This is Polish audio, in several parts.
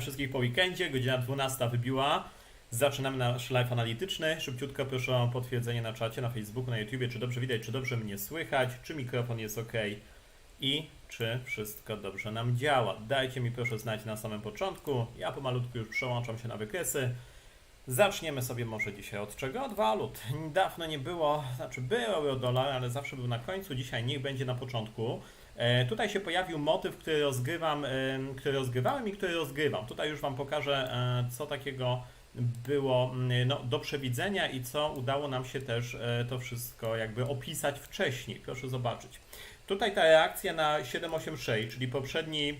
Witam wszystkich po weekendzie. Godzina 12 wybiła. Zaczynamy nasz live analityczny. Szybciutko proszę o potwierdzenie na czacie, na Facebooku, na YouTubie, czy dobrze widać, czy dobrze mnie słychać, czy mikrofon jest ok i czy wszystko dobrze nam działa. Dajcie mi proszę znać na samym początku. Ja pomalutku już przełączam się na wykresy. Zaczniemy sobie może dzisiaj od czego? Od walut. Dawno nie było, znaczy był euro-dolar, ale zawsze był na końcu. Dzisiaj niech będzie na początku. E, tutaj się pojawił motyw, który rozgrywam, e, który rozgrywałem i który rozgrywam. Tutaj już Wam pokażę, e, co takiego było mm, no, do przewidzenia i co udało nam się też e, to wszystko jakby opisać wcześniej. Proszę zobaczyć. Tutaj ta reakcja na 786, czyli poprzedni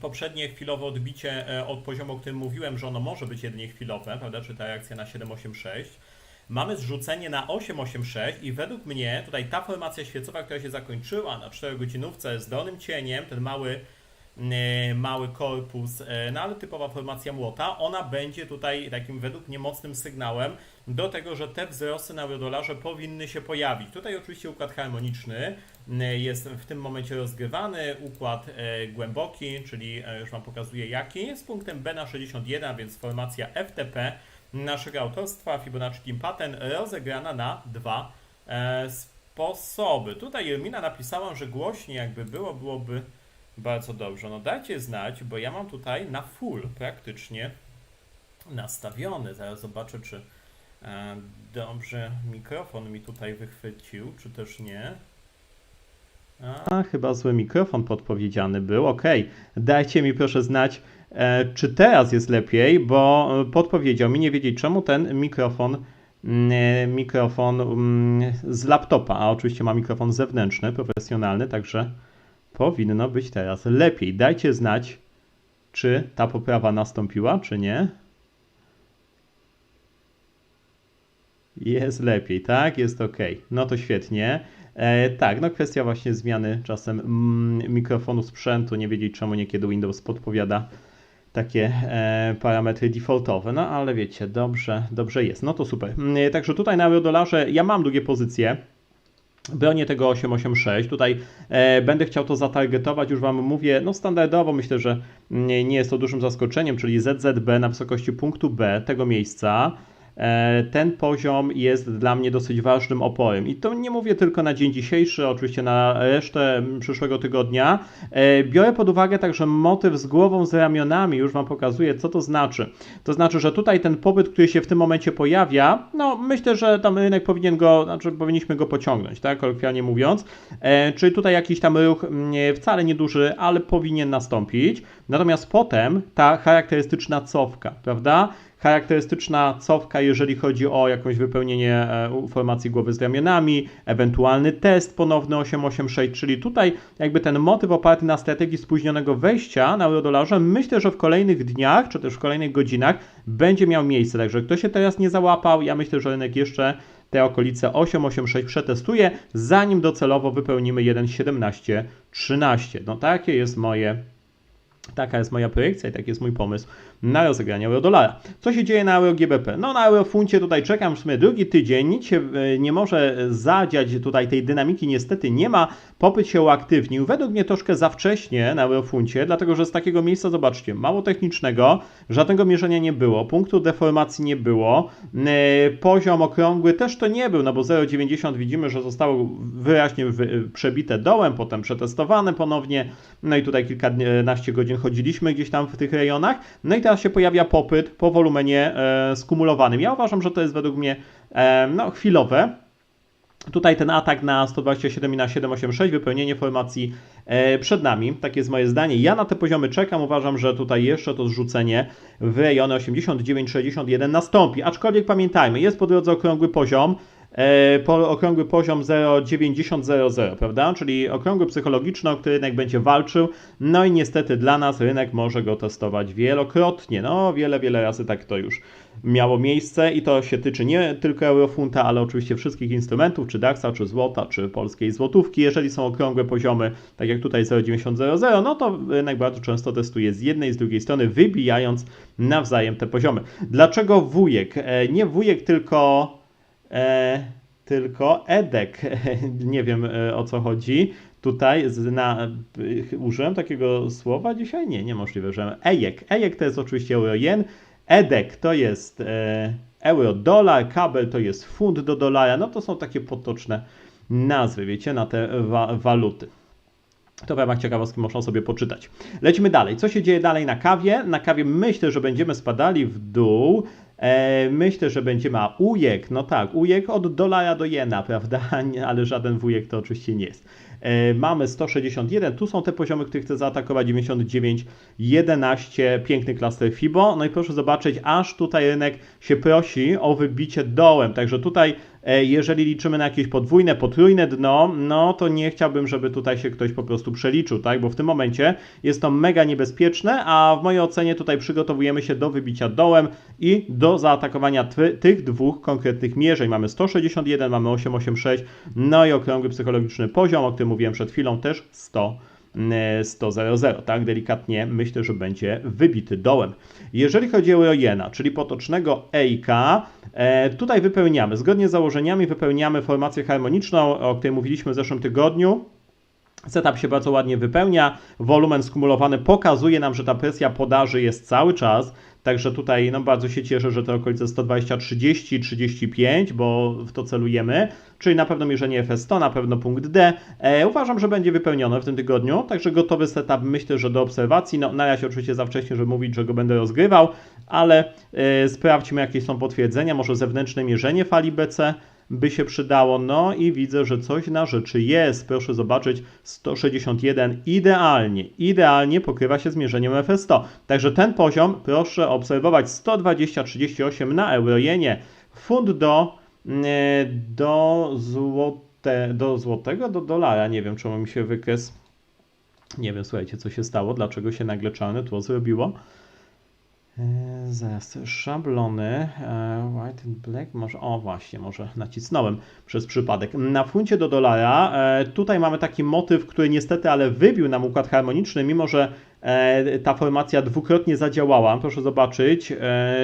poprzednie chwilowe odbicie e, od poziomu, o którym mówiłem, że ono może być jedynie chwilowe, prawda, czy ta reakcja na 786. Mamy zrzucenie na 886 i według mnie tutaj ta formacja świecowa, która się zakończyła na 4 godzinówce z dolnym cieniem, ten mały e, mały korpus, e, no ale typowa formacja młota, ona będzie tutaj takim według mnie mocnym sygnałem do tego, że te wzrosty na eurodolarze powinny się pojawić. Tutaj oczywiście układ harmoniczny e, jest w tym momencie rozgrywany, układ e, głęboki, czyli e, już Wam pokazuję jaki, z punktem B na 61, więc formacja FTP naszego autorstwa Fibonacci Team Pattern rozegrana na dwa sposoby. Tutaj Jermina napisała, że głośniej jakby było, byłoby bardzo dobrze. No dajcie znać, bo ja mam tutaj na full praktycznie nastawiony. Zaraz zobaczę, czy dobrze mikrofon mi tutaj wychwycił, czy też nie. A, chyba zły mikrofon podpowiedziany był. Ok, dajcie mi proszę znać, e, czy teraz jest lepiej, bo e, podpowiedział mi, nie wiedzieć czemu ten mikrofon mm, e, mikrofon mm, z laptopa, a oczywiście ma mikrofon zewnętrzny, profesjonalny, także powinno być teraz lepiej. Dajcie znać, czy ta poprawa nastąpiła, czy nie. Jest lepiej, tak? Jest ok. No to świetnie. E, tak, no kwestia właśnie zmiany czasem mm, mikrofonu sprzętu. Nie wiedzieć czemu niekiedy Windows podpowiada takie e, parametry defaultowe. No ale wiecie, dobrze, dobrze jest. No to super. Mm, Także tutaj na eurodolarze ja mam drugie pozycje. Bronię tego 886. Tutaj e, będę chciał to zatargetować, już Wam mówię, no standardowo myślę, że nie, nie jest to dużym zaskoczeniem, czyli ZZB na wysokości punktu B tego miejsca. E, ten poziom jest dla mnie dosyć ważnym oporem. I to nie mówię tylko na dzień dzisiejszy, oczywiście na resztę przyszłego tygodnia. E, biorę pod uwagę także motyw z głową, z ramionami, już Wam pokazuję, co to znaczy. To znaczy, że tutaj ten pobyt, który się w tym momencie pojawia, no myślę, że tam rynek powinien go, znaczy powinniśmy go pociągnąć, tak, kolokwialnie mówiąc. E, czyli tutaj jakiś tam ruch mm, wcale nieduży, ale powinien nastąpić. Natomiast potem ta charakterystyczna cofka, prawda? Charakterystyczna cofka, jeżeli chodzi o jakieś wypełnienie e, formacji głowy z ramionami, ewentualny test ponowny 886, czyli tutaj jakby ten motyw oparty na strategii spóźnionego wejścia na eurodolarze, myślę, że w kolejnych dniach, czy też w kolejnych godzinach będzie miał miejsce. Także kto się teraz nie załapał, ja myślę, że rynek jeszcze te okolice 886 przetestuje, zanim docelowo wypełnimy 1.17.13. No takie jest moje Taka jest moja projekcja i taki jest mój pomysł na rozegranie euro-dolara. Co się dzieje na euro-GBP? No na eurofuncie tutaj czekam w sumie drugi tydzień, nic się e, nie może zadziać, tutaj tej dynamiki niestety nie ma, popyt się uaktywnił, według mnie troszkę za wcześnie na eurofuncie, dlatego że z takiego miejsca, zobaczcie, mało technicznego, żadnego mierzenia nie było, punktu deformacji nie było, e, poziom okrągły też to nie był, no bo 0,90 widzimy, że zostało wyraźnie wy- przebite dołem, potem przetestowane ponownie, no i tutaj kilkanaście godzin chodziliśmy gdzieś tam w tych rejonach, no i teraz się pojawia popyt po wolumenie e, skumulowanym. Ja uważam, że to jest według mnie e, no, chwilowe. Tutaj ten atak na 127 i na 786, wypełnienie formacji e, przed nami, takie jest moje zdanie. Ja na te poziomy czekam, uważam, że tutaj jeszcze to zrzucenie w rejony 89-61 nastąpi. Aczkolwiek pamiętajmy, jest po drodze okrągły poziom, po, okrągły poziom 0,9000, prawda? Czyli okrągły psychologiczny, o który rynek będzie walczył. No i niestety dla nas rynek może go testować wielokrotnie. No, wiele, wiele razy tak to już miało miejsce i to się tyczy nie tylko eurofunta, ale oczywiście wszystkich instrumentów, czy DAX-a, czy złota, czy polskiej złotówki. Jeżeli są okrągłe poziomy, tak jak tutaj 0,9000, no to rynek bardzo często testuje z jednej i z drugiej strony, wybijając nawzajem te poziomy. Dlaczego wujek? E, Nie wujek, tylko e, tylko Edek, nie wiem e, o co chodzi. tutaj y, użyłem takiego słowa dzisiaj? Nie, niemożliwe, że EJEK. EJEK to jest oczywiście euro-jen, EDEK to jest e, euro-dolar, kabel to jest funt do dolara, no to są takie potoczne nazwy, wiecie, na te wa waluty. To w ramach ciekawostki można sobie poczytać. Lecimy dalej. Co się dzieje dalej na kawie? Na kawie myślę, że będziemy spadali w dół. E, myślę, że będziemy, a ujek, no tak, ujek od dolara do jena, prawda? Ale żaden wujek to oczywiście nie jest. E, mamy 161, tu są te poziomy, które chcę zaatakować, 99, 11, piękny klaster FIBO. No i proszę zobaczyć, aż tutaj rynek się prosi o wybicie dołem, także tutaj e, jeżeli liczymy na jakieś podwójne, potrójne dno, no to nie chciałbym, żeby tutaj się ktoś po prostu przeliczył, tak? Bo w tym momencie jest to mega niebezpieczne, a w mojej ocenie tutaj przygotowujemy się do wybicia dołem i do zaatakowania tych dwóch konkretnych mierzeń. Mamy 161, mamy 886, no i okrągły psychologiczny poziom, o którym mówiłem przed chwilą, też 100. 100.00, tak? Delikatnie myślę, że będzie wybity dołem. Jeżeli chodzi o jena, czyli potocznego EIK, e, tutaj wypełniamy, zgodnie z założeniami wypełniamy formację harmoniczną, o której mówiliśmy w zeszłym tygodniu. Setup się bardzo ładnie wypełnia, wolumen skumulowany pokazuje nam, że ta presja podaży jest cały czas, Także tutaj no, bardzo się cieszę, że to okolice 120, 30, 35, bo w to celujemy. Czyli na pewno mierzenie FS100, na pewno punkt D. E, uważam, że będzie wypełnione w tym tygodniu, także gotowy setup myślę, że do obserwacji. No, na razie oczywiście za wcześnie, żeby mówić, że go będę rozgrywał, ale e, sprawdźmy, jakie są potwierdzenia. Może zewnętrzne mierzenie fali BC by się przydało. No i widzę, że coś na rzeczy jest. Proszę zobaczyć, 161 idealnie, idealnie pokrywa się z mierzeniem FS100. Także ten poziom proszę obserwować 120,38 na eurojenie. Fund do, mm, do, złote, do złotego, do dolara. Nie wiem, czemu mi się wykres. Nie wiem, słuchajcie, co się stało, dlaczego się nagle czarne tło zrobiło. E, zaraz, szablony, e, white and black, może, o właśnie, może nacisnąłem przez przypadek. Na funcie do dolara, e, tutaj mamy taki motyw, który niestety, ale wybił nam układ harmoniczny, mimo że ta formacja dwukrotnie zadziałała. Proszę zobaczyć.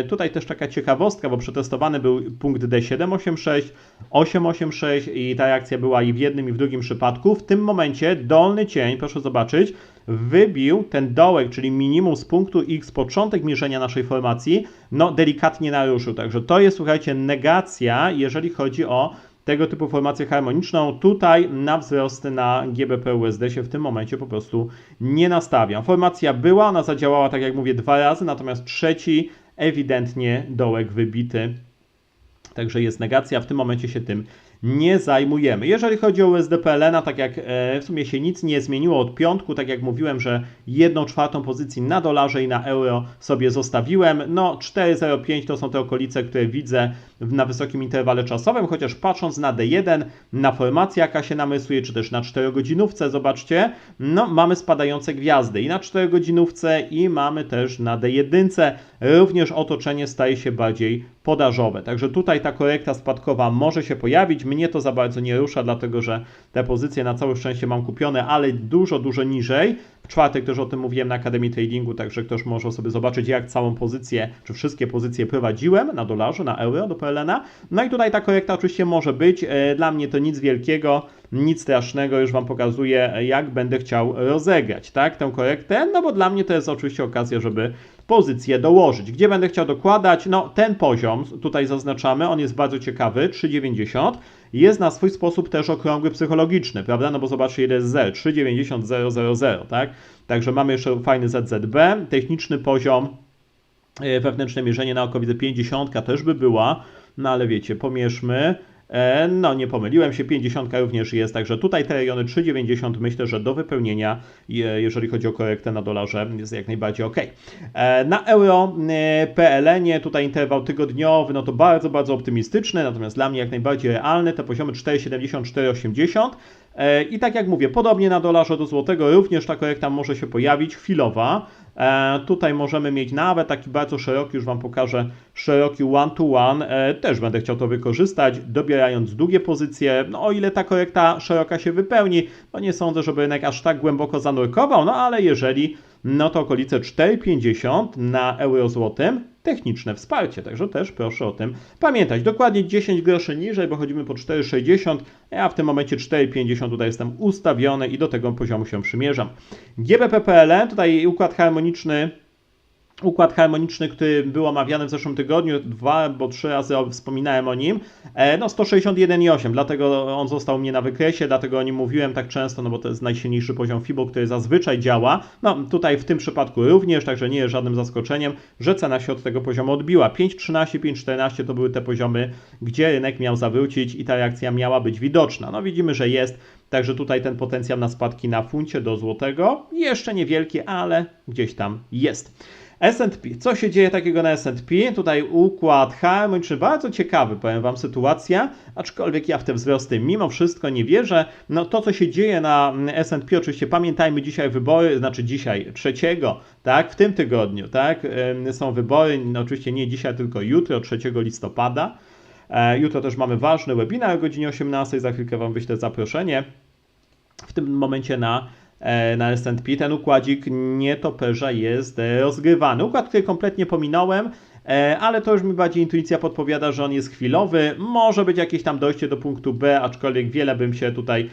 Tutaj też taka ciekawostka, bo przetestowany był punkt D786, 886 i ta reakcja była i w jednym i w drugim przypadku. W tym momencie dolny cień, proszę zobaczyć, wybił ten dołek, czyli minimum z punktu X, początek mierzenia naszej formacji, no delikatnie naruszył. Także to jest, słuchajcie, negacja, jeżeli chodzi o tego typu formację harmoniczną. Tutaj na wzrosty na GBP USD się w tym momencie po prostu nie nastawiam. Formacja była, ona zadziałała, tak jak mówię, dwa razy, natomiast trzeci ewidentnie dołek wybity. Także jest negacja, w tym momencie się tym nie zajmujemy. Jeżeli chodzi o USDPLN, tak jak e, w sumie się nic nie zmieniło od piątku, tak jak mówiłem, że jedną czwartą pozycji na dolarze i na euro sobie zostawiłem. No 4,05 to są te okolice, które widzę na wysokim interwale czasowym, chociaż patrząc na D1, na formację jaka się namysłuje, czy też na 4 godzinówce, zobaczcie, no mamy spadające gwiazdy i na 4 godzinówce i mamy też na D1. Również otoczenie staje się bardziej podażowe. Także tutaj ta korekta spadkowa może się pojawić. Mnie to za bardzo nie rusza, dlatego że te pozycje na całe szczęście mam kupione, ale dużo, dużo niżej. W czwartek też o tym mówiłem na Akademii Tradingu, także ktoś może sobie zobaczyć, jak całą pozycję, czy wszystkie pozycje prowadziłem na dolarze, na euro do PLN-a. No i tutaj ta korekta oczywiście może być. E, dla mnie to nic wielkiego, nic strasznego, już Wam pokazuję, jak będę chciał rozegrać, tak, tę korektę, no bo dla mnie to jest oczywiście okazja, żeby pozycję dołożyć. Gdzie będę chciał dokładać? No ten poziom tutaj zaznaczamy, on jest bardzo ciekawy, 3,90 jest na swój sposób też okrągły psychologiczny, prawda? No bo zobaczcie ile jest Z, 3,90000, tak? Także mamy jeszcze fajny ZZB, techniczny poziom, e, wewnętrzne mierzenie na oko widzę 50 też by była, no ale wiecie, pomierzmy, no, nie pomyliłem się, 50 również jest, także tutaj te rejony 3,90 myślę, że do wypełnienia, jeżeli chodzi o korektę na dolarze, jest jak najbardziej ok. E, na euro e, PLN tutaj interwał tygodniowy, no to bardzo, bardzo optymistyczny, natomiast dla mnie jak najbardziej realny, te poziomy 4,70, 4,80 i tak jak mówię, podobnie na dolarze do złotego również ta korekta może się pojawić, chwilowa, E, tutaj możemy mieć nawet taki bardzo szeroki, już Wam pokażę, szeroki one-to-one. E, też będę chciał to wykorzystać, dobierając długie pozycje. No o ile ta korekta szeroka się wypełni, no nie sądzę, żeby rynek aż tak głęboko zanurkował, no ale jeżeli, no to okolice 4,50 na euro złotym techniczne wsparcie, także też proszę o tym pamiętać. Dokładnie 10 groszy niżej, bo chodzimy po 4,60, ja w tym momencie 4,50 tutaj jestem ustawiony i do tego poziomu się przymierzam. GBP.pl, tutaj układ harmoniczny układ harmoniczny, który był omawiany w zeszłym tygodniu, dwa albo trzy razy wspominałem o nim, e, no 161,8, dlatego on został mnie na wykresie, dlatego o nim mówiłem tak często, no bo to jest najsilniejszy poziom FIBO, który zazwyczaj działa, no tutaj w tym przypadku również, także nie jest żadnym zaskoczeniem, że cena się od tego poziomu odbiła. 5,13, 5,14 to były te poziomy, gdzie rynek miał zawrócić i ta reakcja miała być widoczna. No widzimy, że jest, Także tutaj ten potencjał na spadki na funcie do złotego jeszcze niewielki, ale gdzieś tam jest. S&P. Co się dzieje takiego na S&P? Tutaj układ harmoniczny, bardzo ciekawy, powiem Wam, sytuacja, aczkolwiek ja w te wzrosty mimo wszystko nie wierzę. No to, co się dzieje na S&P, oczywiście pamiętajmy dzisiaj wybory, znaczy dzisiaj, trzeciego, tak, w tym tygodniu, tak, są wybory, no oczywiście nie dzisiaj, tylko jutro, 3 listopada. E, jutro też mamy ważny webinar o godzinie 18, za chwilkę Wam wyślę zaproszenie. W tym momencie na na S&P. Ten układzik nietoperza jest e, rozgrywany. Układ, który kompletnie pominąłem, e, ale to już mi bardziej intuicja podpowiada, że on jest chwilowy. Może być jakieś tam dojście do punktu B, aczkolwiek wiele bym się tutaj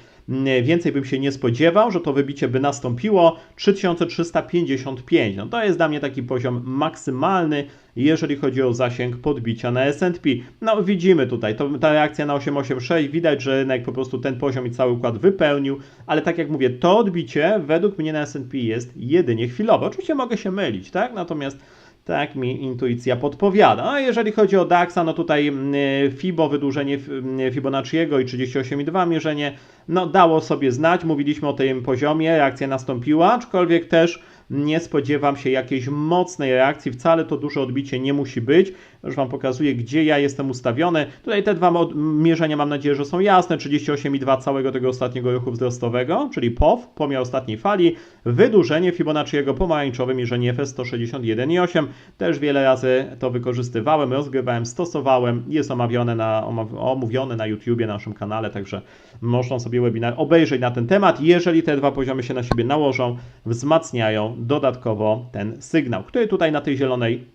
więcej bym się nie spodziewał, że to wybicie by nastąpiło 3355. No to jest dla mnie taki poziom maksymalny, jeżeli chodzi o zasięg podbicia na S&P. No widzimy tutaj, to, ta reakcja na 886, widać, że rynek po prostu ten poziom i cały układ wypełnił, ale tak jak mówię, to odbicie według mnie na S&P jest jedynie chwilowe. Oczywiście mogę się mylić, tak? Natomiast tak mi intuicja podpowiada. A jeżeli chodzi o DAXa, no tutaj mm, FIBO, wydłużenie mm, Fibonacciego i 38,2 mierzenie, no dało sobie znać, mówiliśmy o tym poziomie, reakcja nastąpiła, aczkolwiek też nie spodziewam się jakiejś mocnej reakcji, wcale to duże odbicie nie musi być. Już Wam pokazuję, gdzie ja jestem ustawiony. Tutaj te dwa mierzenia mam nadzieję, że są jasne. 38,2 całego tego ostatniego ruchu wzrostowego, czyli POW, pomiar ostatniej fali, wydłużenie Fibonacciego pomarańczowe mierzenie FS 161,8. Też wiele razy to wykorzystywałem, rozgrywałem, stosowałem. Jest omawiane na, omówione na YouTubie, na naszym kanale, także można sobie webinar obejrzeć na ten temat. Jeżeli te dwa poziomy się na siebie nałożą, wzmacniają dodatkowo ten sygnał, który tutaj na tej zielonej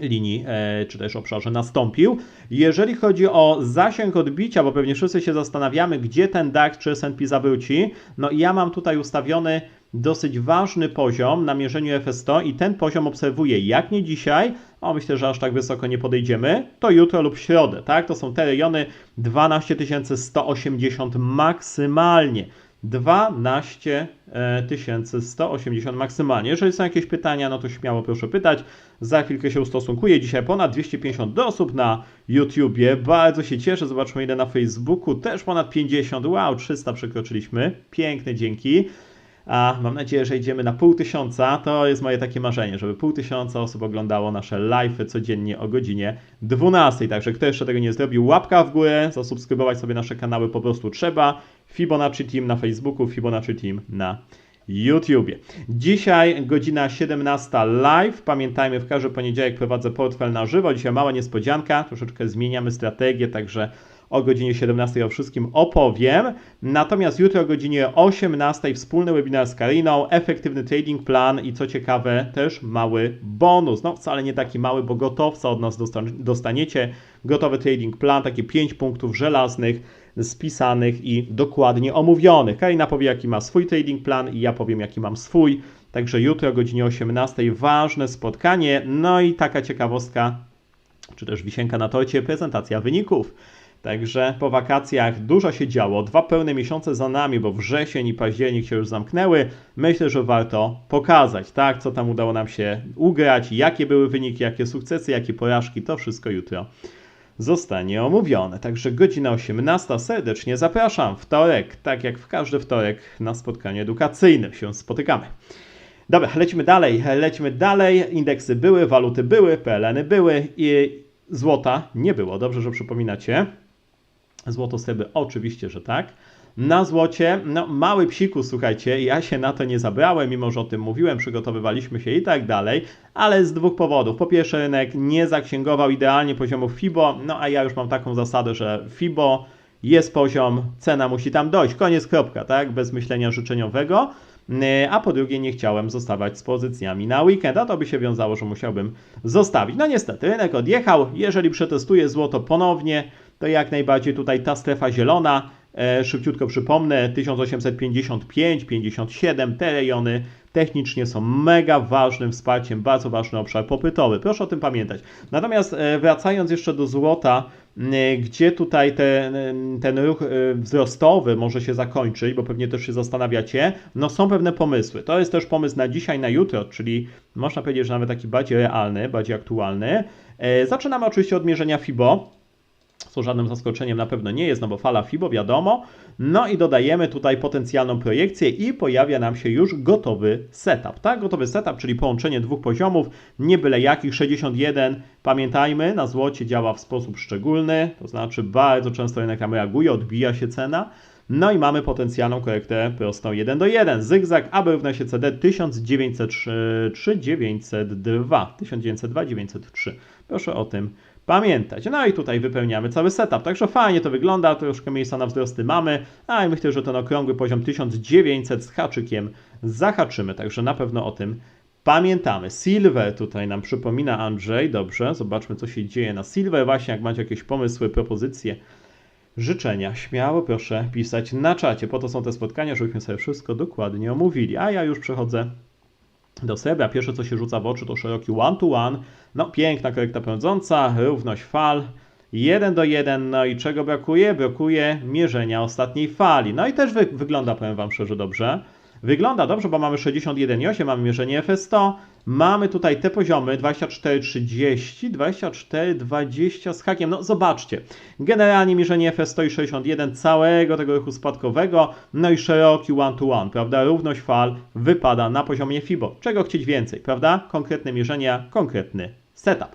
linii, e, czy też obszarze nastąpił. Jeżeli chodzi o zasięg odbicia, bo pewnie wszyscy się zastanawiamy, gdzie ten DAX czy S&P zawróci, no i ja mam tutaj ustawiony dosyć ważny poziom na mierzeniu FS100 i ten poziom obserwuję jak nie dzisiaj, o myślę, że aż tak wysoko nie podejdziemy, to jutro lub środę, tak? To są te rejony 12180 maksymalnie. 12 180 maksymalnie. Jeżeli są jakieś pytania, no to śmiało proszę pytać. Za chwilkę się ustosunkuję. Dzisiaj ponad 250 osób na YouTubie. Bardzo się cieszę. Zobaczmy ile na Facebooku. Też ponad 50. Wow, 300 przekroczyliśmy. Piękne dzięki. A mam nadzieję, że idziemy na pół tysiąca. To jest moje takie marzenie, żeby pół tysiąca osób oglądało nasze live codziennie o godzinie 12. Także kto jeszcze tego nie zrobił, łapka w górę, zasubskrybować sobie nasze kanały po prostu trzeba. Fibonacci Team na Facebooku, Fibonacci Team na YouTubie. Dzisiaj godzina 17 live. Pamiętajmy, w każdy poniedziałek prowadzę portfel na żywo. Dzisiaj mała niespodzianka, troszeczkę zmieniamy strategię, także o godzinie 17 o wszystkim opowiem. Natomiast jutro o godzinie 18 wspólny webinar z Kariną, efektywny trading plan i co ciekawe też mały bonus. No wcale nie taki mały, bo gotowca od nas dostaniecie. Gotowy trading plan, takie 5 punktów żelaznych spisanych i dokładnie omówionych. Karina powie, jaki ma swój trading plan i ja powiem, jaki mam swój. Także jutro o godzinie 18 ważne spotkanie. No i taka ciekawostka, czy też wisienka na torcie, prezentacja wyników. Także po wakacjach dużo się działo. Dwa pełne miesiące za nami, bo wrzesień i październik się już zamknęły. Myślę, że warto pokazać, tak, co tam udało nam się ugrać, jakie były wyniki, jakie sukcesy, jakie porażki. To wszystko jutro zostanie omówione. Także godzina 18. Serdecznie zapraszam. Wtorek, tak jak w każdy wtorek na spotkaniu edukacyjnym się spotykamy. Dobra, lecimy dalej. Lecimy dalej. Indeksy były, waluty były, PLN-y były i złota nie było. Dobrze, że przypominacie. Złoto seby oczywiście, że tak. Na złocie, no mały psikus, słuchajcie, ja się na to nie zabrałem, mimo że o tym mówiłem, przygotowywaliśmy się i tak dalej, ale z dwóch powodów. Po pierwsze, rynek nie zaksięgował idealnie poziomu FIBO, no a ja już mam taką zasadę, że FIBO jest poziom, cena musi tam dojść, koniec, kropka, tak, bez myślenia życzeniowego. e, a po drugie nie chciałem zostawać z pozycjami na weekend, a to by się wiązało, że musiałbym zostawić. No niestety, rynek odjechał, jeżeli przetestuję złoto ponownie, to jak najbardziej tutaj ta strefa zielona, e, szybciutko przypomnę, 1855, 57, te rejony technicznie są mega ważnym wsparciem, bardzo ważny obszar popytowy. Proszę o tym pamiętać. Natomiast e, wracając jeszcze do złota, e, gdzie tutaj ten, ten ruch wzrostowy może się zakończyć, bo pewnie też się zastanawiacie, no są pewne pomysły. To jest też pomysł na dzisiaj, na jutro, czyli można powiedzieć, że nawet taki bardziej realny, bardziej aktualny. Zaczynamy oczywiście od mierzenia FIBO co żadnym zaskoczeniem na pewno nie jest, no bo fala FIBO wiadomo. No i dodajemy tutaj potencjalną projekcję i pojawia nam się już gotowy setup, tak? Gotowy setup, czyli połączenie dwóch poziomów, nie byle jakich, 61, pamiętajmy, na złocie działa w sposób szczególny, to znaczy bardzo często rynek tam reaguje, odbija się cena, no i mamy potencjalną korektę prostą 1 do 1. Zygzak aby równa się CD 1903, 902, 1902, 903. Proszę o tym pamiętać. No i tutaj wypełniamy cały setup. Także fajnie to wygląda, troszkę miejsca na wzrosty mamy, a myślę, że ten okrągły poziom 1900 z haczykiem zahaczymy, także na pewno o tym pamiętamy. Silver tutaj nam przypomina Andrzej, dobrze, zobaczmy co się dzieje na Silver, właśnie jak macie jakieś pomysły, propozycje, życzenia, śmiało proszę pisać na czacie, po to są te spotkania, żebyśmy sobie wszystko dokładnie omówili, a ja już przechodzę do srebra. Pierwsze, co się rzuca w oczy, to szeroki one-to-one. No, piękna korekta pędząca, równość fal. 1 do 1, no i czego brakuje? Brakuje mierzenia ostatniej fali. No i też wy wygląda, powiem Wam szczerze, dobrze. Wygląda dobrze, bo mamy 61,8, mamy mierzenie FS100, mamy tutaj te poziomy 24,30, 24,20 z hakiem. No zobaczcie, generalnie mierzenie FS100 i 61 całego tego ruchu spadkowego, no i szeroki one-to-one, -one, prawda? Równość fal wypada na poziomie FIBO. Czego chcieć więcej, prawda? Konkretne mierzenia, konkretny setup.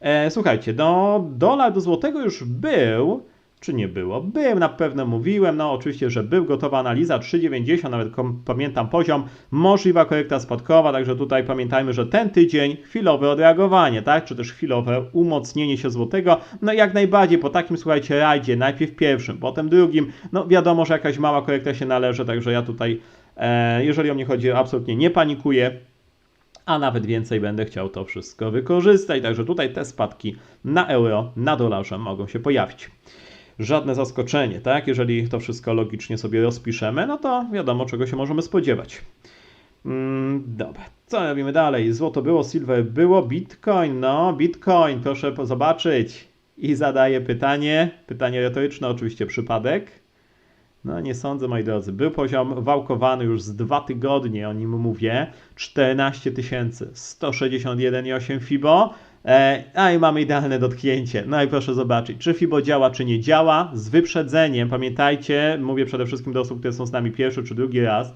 E, słuchajcie, no dolar do złotego już był, czy nie było? Był, na pewno mówiłem, no oczywiście, że był gotowa analiza 3,90, nawet pamiętam poziom, możliwa korekta spadkowa, także tutaj pamiętajmy, że ten tydzień chwilowe odreagowanie, tak, czy też chwilowe umocnienie się złotego, no jak najbardziej po takim, słuchajcie, rajdzie, najpierw pierwszym, potem drugim, no wiadomo, że jakaś mała korekta się należy, także ja tutaj, e, jeżeli o mnie chodzi, absolutnie nie panikuję, a nawet więcej będę chciał to wszystko wykorzystać. Także tutaj te spadki na euro, na dolarze mogą się pojawić żadne zaskoczenie, tak? Jeżeli to wszystko logicznie sobie rozpiszemy, no to wiadomo, czego się możemy spodziewać. Mm, dobra, co robimy dalej? Złoto było, silver było, bitcoin, no, bitcoin, proszę zobaczyć. I zadaję pytanie, pytanie retoryczne, oczywiście przypadek. No nie sądzę, moi drodzy. Był poziom wałkowany już z dwa tygodnie, o nim mówię. 14 161,8 FIBO. E, a i mamy idealne dotknięcie. No i proszę zobaczyć, czy FIBO działa, czy nie działa. Z wyprzedzeniem, pamiętajcie, mówię przede wszystkim do osób, które są z nami pierwszy czy drugi raz.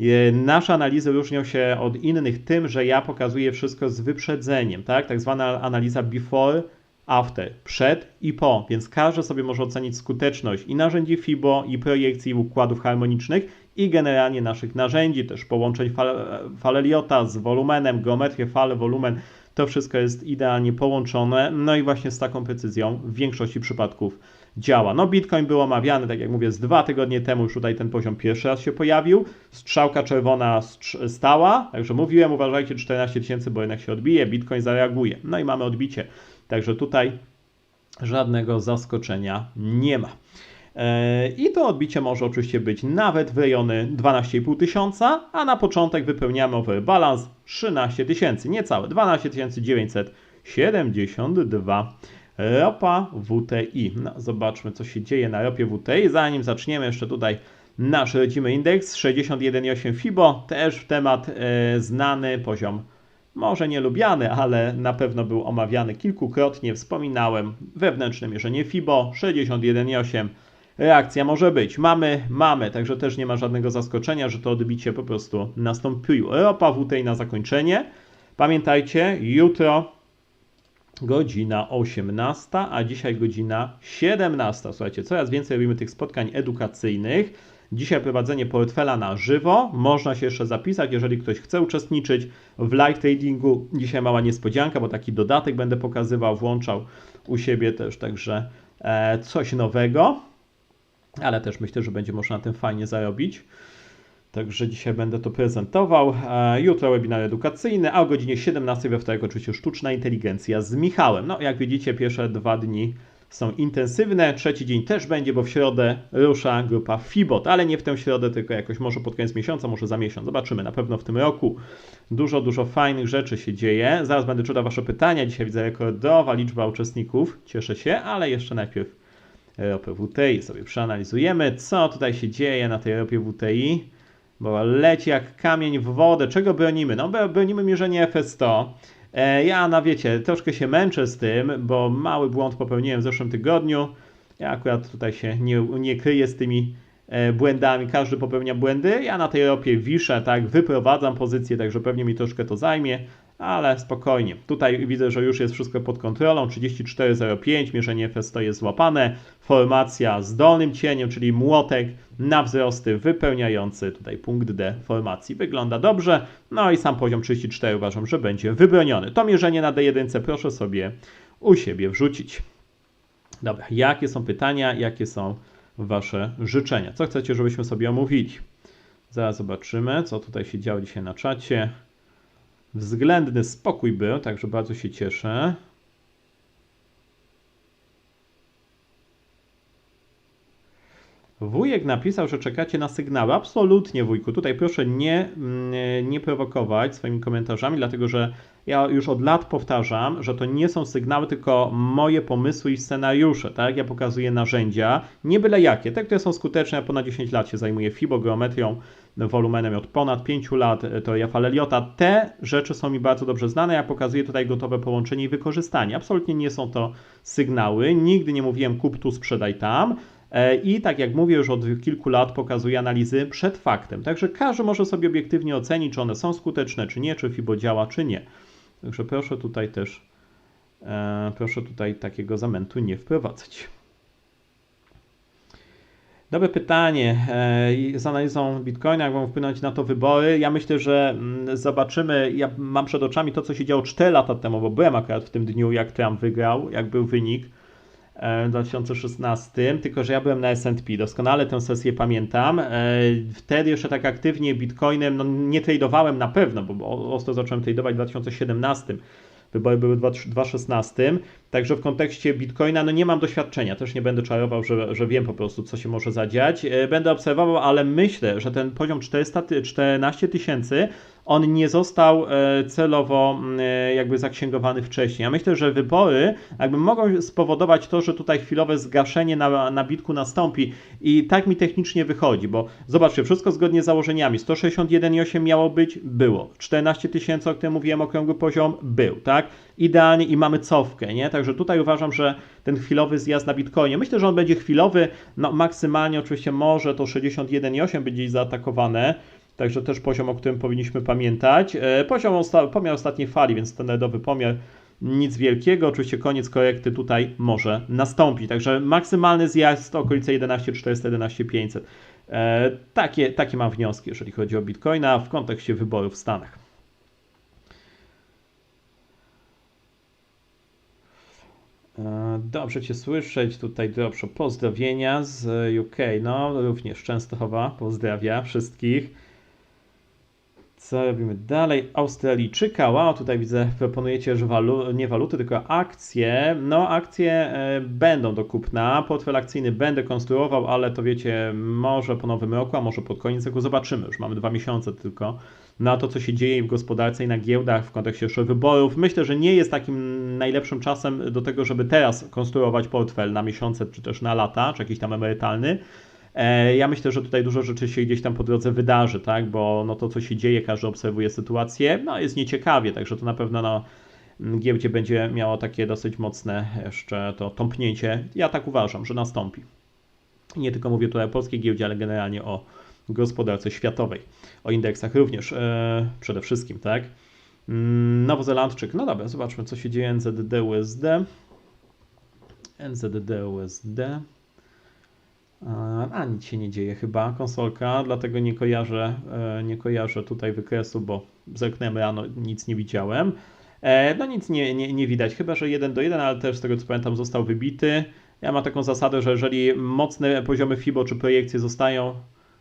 E, nasze analizy różnią się od innych tym, że ja pokazuję wszystko z wyprzedzeniem, tak? Tak zwana analiza before, after, przed i po, więc każdy sobie może ocenić skuteczność i narzędzi FIBO, i projekcji, układów harmonicznych, i generalnie naszych narzędzi, też połączeń fal, faleliota z wolumenem, geometrię fal, wolumen, to wszystko jest idealnie połączone, no i właśnie z taką precyzją w większości przypadków działa. No Bitcoin był omawiany, tak jak mówię, z dwa tygodnie temu już tutaj ten poziom pierwszy raz się pojawił. Strzałka czerwona stała, także mówiłem, uważajcie 14 tysięcy, bo jednak się odbije, Bitcoin zareaguje. No i mamy odbicie, także tutaj żadnego zaskoczenia nie ma. E, I to odbicie może oczywiście być nawet w rejony 12,5 tysiąca, a na początek wypełniamy over balance 13 tysięcy, niecałe 12 972. Ropa WTI. No, zobaczmy, co się dzieje na ropie WTI. Zanim zaczniemy, jeszcze tutaj nasz rodzimy indeks 61,8 FIBO, też temat e, znany poziom może nie lubiany, ale na pewno był omawiany kilkukrotnie. Wspominałem wewnętrzne mierzenie FIBO 61,8 reakcja może być. Mamy, mamy, także też nie ma żadnego zaskoczenia, że to odbicie po prostu nastąpiło. Ropa WTI na zakończenie. Pamiętajcie, jutro godzina 18, a dzisiaj godzina 17. Słuchajcie, coraz więcej robimy tych spotkań edukacyjnych. Dzisiaj prowadzenie portfela na żywo. Można się jeszcze zapisać, jeżeli ktoś chce uczestniczyć w live tradingu. Dzisiaj mała niespodzianka, bo taki dodatek będę pokazywał, włączał u siebie też, także e, coś nowego ale też myślę, że będzie można na tym fajnie zarobić. Także dzisiaj będę to prezentował. E, Jutro webinar edukacyjny, a o godzinie 17 we wtorek oczywiście sztuczna inteligencja z Michałem. No jak widzicie pierwsze dwa dni są intensywne, trzeci dzień też będzie, bo w środę rusza grupa FIBOT, ale nie w tę środę, tylko jakoś może pod koniec miesiąca, może za miesiąc. Zobaczymy, na pewno w tym roku dużo, dużo fajnych rzeczy się dzieje. Zaraz będę czytał Wasze pytania, dzisiaj widzę rekordowa liczba uczestników, cieszę się, ale jeszcze najpierw ropę WTI sobie przeanalizujemy, co tutaj się dzieje na tej ropie WTI bo leci jak kamień w wodę. Czego bronimy? No bronimy mierzenie FS100. E, ja, na wiecie, troszkę się męczę z tym, bo mały błąd popełniłem w zeszłym tygodniu. Ja akurat tutaj się nie, nie kryję z tymi e, błędami, każdy popełnia błędy. Ja na tej ropie wiszę, tak, wyprowadzam pozycję, także pewnie mi troszkę to zajmie ale spokojnie. Tutaj widzę, że już jest wszystko pod kontrolą. 34,05, mierzenie FS100 jest złapane. Formacja z dolnym cieniem, czyli młotek na wzrosty wypełniający tutaj punkt D formacji. Wygląda dobrze. No i sam poziom 34 uważam, że będzie wybroniony. To mierzenie na D1 proszę sobie u siebie wrzucić. Dobra, jakie są pytania, jakie są Wasze życzenia? Co chcecie, żebyśmy sobie omówili? Zaraz zobaczymy, co tutaj się działo dzisiaj na czacie. Względny spokój był, także bardzo się cieszę. Wujek napisał, że czekacie na sygnały. Absolutnie, wujku. Tutaj proszę nie, mm, nie prowokować swoimi komentarzami, dlatego że ja już od lat powtarzam, że to nie są sygnały, tylko moje pomysły i scenariusze. Tak? Ja pokazuję narzędzia, nie byle jakie. Te, które są skuteczne. Ja ponad 10 lat się zajmuję fibogeometrią, wolumenem od ponad 5 lat, teoria Faleliota. Te rzeczy są mi bardzo dobrze znane. Ja pokazuję tutaj gotowe połączenie i wykorzystanie. Absolutnie nie są to sygnały. Nigdy nie mówiłem kup tu, sprzedaj tam. E, I tak jak mówię, już od kilku lat pokazuję analizy przed faktem. Także każdy może sobie obiektywnie ocenić, czy one są skuteczne, czy nie, czy FIBO działa, czy nie. Także proszę tutaj też, e, proszę tutaj takiego zamętu nie wprowadzać. Dobre pytanie. E, z analizą Bitcoina, jak mam wpłynąć na to wybory? Ja myślę, że mm, zobaczymy. Ja mam przed oczami to, co się działo 4 lata temu, bo byłem akurat w tym dniu, jak Trump wygrał, jak był wynik. E, w 2016, tylko że ja byłem na S&P, doskonale tę sesję pamiętam. E, wtedy jeszcze tak aktywnie Bitcoinem, no nie tradowałem na pewno, bo ostro zacząłem tradować w 2017. Wybory były w 2016, także w kontekście Bitcoina no nie mam doświadczenia, też nie będę czarował, że, że wiem po prostu, co się może zadziać. E, będę obserwował, ale myślę, że ten poziom 414 tysięcy on nie został e, celowo e, jakby zaksięgowany wcześniej. Ja myślę, że wybory jakby mogą spowodować to, że tutaj chwilowe zgaszenie na, na bitku nastąpi i tak mi technicznie wychodzi, bo zobaczcie, wszystko zgodnie z założeniami. 161,8 miało być, było. 14 tysięcy, o którym mówiłem, okrągły poziom, był, tak? Idealnie i mamy cofkę, nie? Także tutaj uważam, że ten chwilowy zjazd na Bitcoinie, myślę, że on będzie chwilowy, no maksymalnie oczywiście może to 61,8 będzie zaatakowane, Także też poziom, o którym powinniśmy pamiętać. E, poziom osta pomiar ostatniej fali, więc standardowy pomiar nic wielkiego. Oczywiście koniec korekty tutaj może nastąpić. Także maksymalny zjazd to okolice 11,400, 11,500. E, takie, takie mam wnioski, jeżeli chodzi o Bitcoina w kontekście wyborów w Stanach. E, dobrze Cię słyszeć. Tutaj dobrze pozdrowienia z UK. No, również Częstochowa pozdrawia wszystkich. Co robimy dalej? Australijczyka. Wow, tutaj widzę, proponujecie, że walu, nie waluty, tylko akcje. No, akcje e, będą do kupna. Portfel akcyjny będę konstruował, ale to wiecie, może po nowym roku, a może pod koniec roku zobaczymy. Już mamy dwa miesiące tylko na to, co się dzieje w gospodarce i na giełdach w kontekście jeszcze wyborów. Myślę, że nie jest takim najlepszym czasem do tego, żeby teraz konstruować portfel na miesiące, czy też na lata, czy jakiś tam emerytalny. E, ja myślę, że tutaj dużo rzeczy się gdzieś tam po drodze wydarzy, tak, bo no to, co się dzieje, każdy obserwuje sytuację, no jest nieciekawie, także to na pewno na giełdzie będzie miało takie dosyć mocne jeszcze to tąpnięcie. Ja tak uważam, że nastąpi. Nie tylko mówię tutaj o polskiej giełdzie, ale generalnie o gospodarce światowej, o indeksach również e, przede wszystkim, tak. Mm, Nowozelandczyk, no dobra, zobaczmy co się dzieje NZD USD. NZD USD. A nic się nie dzieje chyba, konsolka, dlatego nie kojarzę, e, nie kojarzę tutaj wykresu, bo zerknąłem rano, nic nie widziałem. E, no nic nie, nie, nie widać, chyba że 1 do 1, ale też z tego co pamiętam został wybity. Ja mam taką zasadę, że jeżeli mocne poziomy FIBO czy projekcje zostają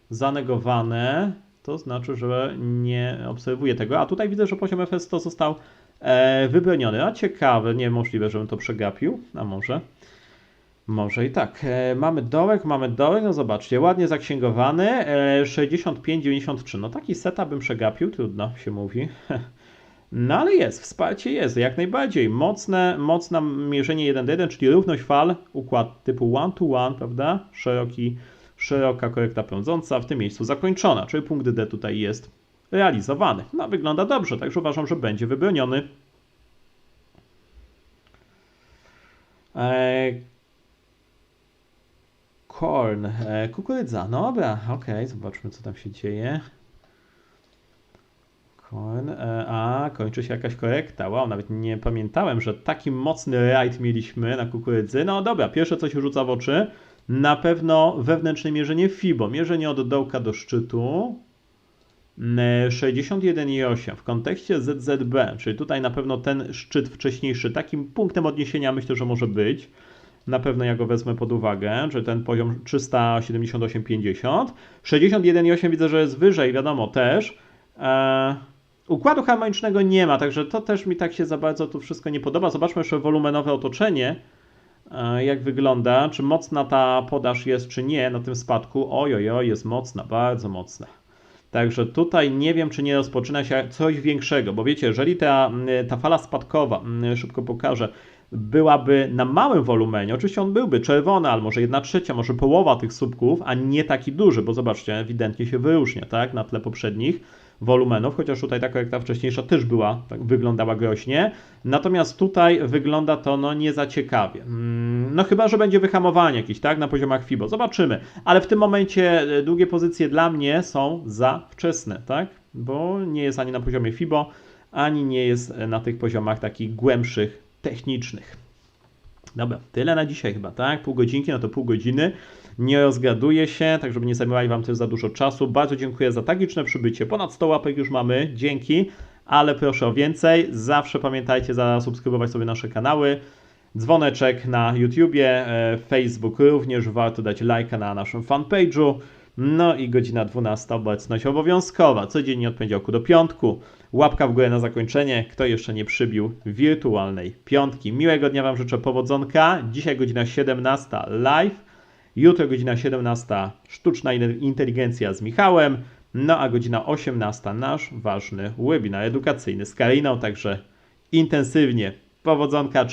zanegowane, to znaczy, że nie obserwuję tego. A tutaj widzę, że poziom FS100 został e, wybroniony. A ciekawe, niemożliwe, żebym to przegapił. A może? Może i tak. E, mamy dołek, mamy dołek, no zobaczcie, ładnie zaksięgowany, e, 65,93. No taki seta bym przegapił, trudno się mówi. No ale jest, wsparcie jest, jak najbardziej. Mocne, mocne mierzenie 1 do 1, czyli równość fal, układ typu one to one, prawda? Szeroki, szeroka korekta pędząca, w tym miejscu zakończona, czyli punkt D tutaj jest realizowany. No wygląda dobrze, także uważam, że będzie wybroniony. Eee, Korn, e, kukurydza, no dobra, okej, zobaczmy co tam się dzieje. Korn, e, a kończy się jakaś korekta, wow, nawet nie pamiętałem, że taki mocny rajd mieliśmy na kukurydzy. No dobra, pierwsze co się rzuca w oczy, na pewno wewnętrzne mierzenie FIBO, mierzenie od dołka do szczytu. Mm, 61,8 w kontekście ZZB, czyli tutaj na pewno ten szczyt wcześniejszy, takim punktem odniesienia myślę, że może być. Na pewno ja go wezmę pod uwagę, że ten poziom 378,50. 61,8 widzę, że jest wyżej, wiadomo też. E, układu harmonicznego nie ma, także to też mi tak się za bardzo tu wszystko nie podoba. Zobaczmy jeszcze wolumenowe otoczenie, e, jak wygląda, czy mocna ta podaż jest, czy nie na tym spadku. Oj, oj, oj, jest mocna, bardzo mocna. Także tutaj nie wiem, czy nie rozpoczyna się coś większego, bo wiecie, jeżeli ta, ta fala spadkowa, mm, szybko pokażę, byłaby na małym wolumenie, oczywiście on byłby czerwony, ale może jedna trzecia, może połowa tych słupków, a nie taki duży, bo zobaczcie, ewidentnie się wyróżnia, tak, na tle poprzednich wolumenów, chociaż tutaj ta wcześniejsza też była, tak wyglądała groźnie, natomiast tutaj wygląda to no nie za ciekawie. Mm, No chyba, że będzie wyhamowanie jakieś, tak, na poziomach FIBO, zobaczymy, ale w tym momencie e, długie pozycje dla mnie są za wczesne, tak, bo nie jest ani na poziomie FIBO, ani nie jest e, na tych poziomach takich głębszych, technicznych. Dobra, tyle na dzisiaj chyba, tak? Pół godzinki, no to pół godziny. Nie rozgaduję się, tak żeby nie zajmowali Wam też za dużo czasu. Bardzo dziękuję za tak liczne przybycie. Ponad 100 łapek już mamy, dzięki, ale proszę o więcej. Zawsze pamiętajcie zasubskrybować sobie nasze kanały. Dzwoneczek na YouTubie, e, Facebook również, warto dać lajka na naszym fanpage'u. No i godzina 12 obecność obowiązkowa, codziennie od poniedziałku do piątku. Łapka w górę na zakończenie, kto jeszcze nie przybił wirtualnej piątki. Miłego dnia Wam życzę powodzonka. Dzisiaj godzina 17 live, jutro godzina 17 sztuczna in- inteligencja z Michałem, no a godzina 18 nasz ważny webinar edukacyjny z Kariną, także intensywnie. Powodzonka,